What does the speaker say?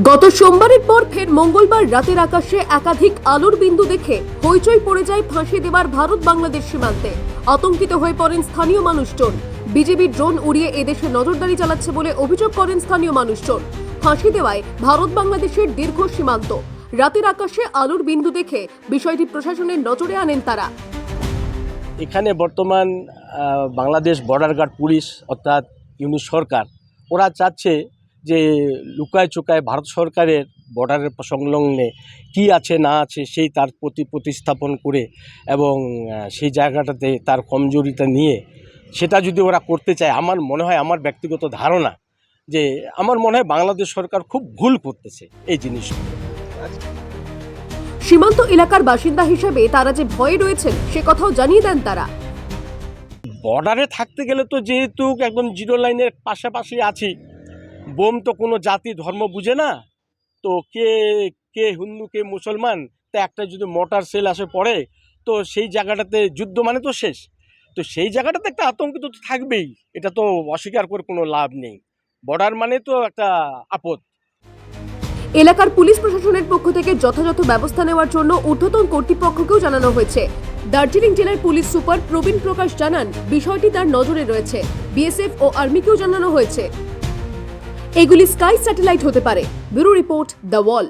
গত সোমবারের পর ফের মঙ্গলবার রাতের আকাশে একাধিক আলোর বিন্দু দেখে হইচই পড়ে যায় ফাঁসি দেবার ভারত বাংলাদেশ সীমান্তে। আতঙ্কিত হয়ে পড়েন স্থানীয় মানুষজন। বিজেপি ড্রোন উড়িয়ে এদেশে নজরদারি চালাচ্ছে বলে অভিযোগ করেন স্থানীয় মানুষজন। ফাঁসি দেওয়ায় ভারত বাংলাদেশের দীর্ঘ সীমান্ত। রাতের আকাশে আলোর বিন্দু দেখে বিষয়টি প্রশাসনের নজরে আনেন তারা। এখানে বর্তমান বাংলাদেশ বর্ডার গার্ড পুলিশ অর্থাৎ ইউনিট সরকার, ওরা চাচ্ছে যে লুকায় চুকায় ভারত সরকারের বর্ডারের সংলগ্নে কি আছে না আছে সেই তার প্রতি প্রতিস্থাপন করে এবং সেই জায়গাটাতে তার কমজোরিটা নিয়ে সেটা যদি ওরা করতে চায় আমার মনে হয় আমার ব্যক্তিগত ধারণা যে আমার মনে হয় বাংলাদেশ সরকার খুব ভুল করতেছে এই জিনিসগুলো সীমান্ত এলাকার বাসিন্দা হিসেবে তারা যে ভয়ে রয়েছেন সে কথাও জানিয়ে দেন তারা। বর্ডারে থাকতে গেলে তো যেহেতু একদম জিরো লাইনের পাশাপাশি আছি বোম তো কোনো জাতি, ধর্ম বুঝে না। তো কে কে হিন্দু, কে মুসলমান, তা একটা যদি মোটর সেল আসে পড়ে, তো সেই জায়গাটাতে যুদ্ধ মানে তো শেষ। তো সেই জায়গাটাতে একটা আতঙ্কিত তো থাকবেই, এটা তো অস্বীকার করে কোনো লাভ নেই। বর্ডার মানে তো একটা আপদ। এলাকার পুলিশ প্রশাসনের পক্ষ থেকে যথাযথ ব্যবস্থা নেওয়ার জন্য ঊর্ধ্বতন কর্তৃপক্ষকেও জানানো হয়েছে। দার্জিলিং জেলার পুলিশ সুপার প্রবীণ প্রকাশ জানান, বিষয়টি তার নজরে রয়েছে। বিএসএফ ও আর্মিকেও জানানো হয়েছে। এগুলি স্কাই স্যাটেলাইট হতে পারে। Bureau report the wall.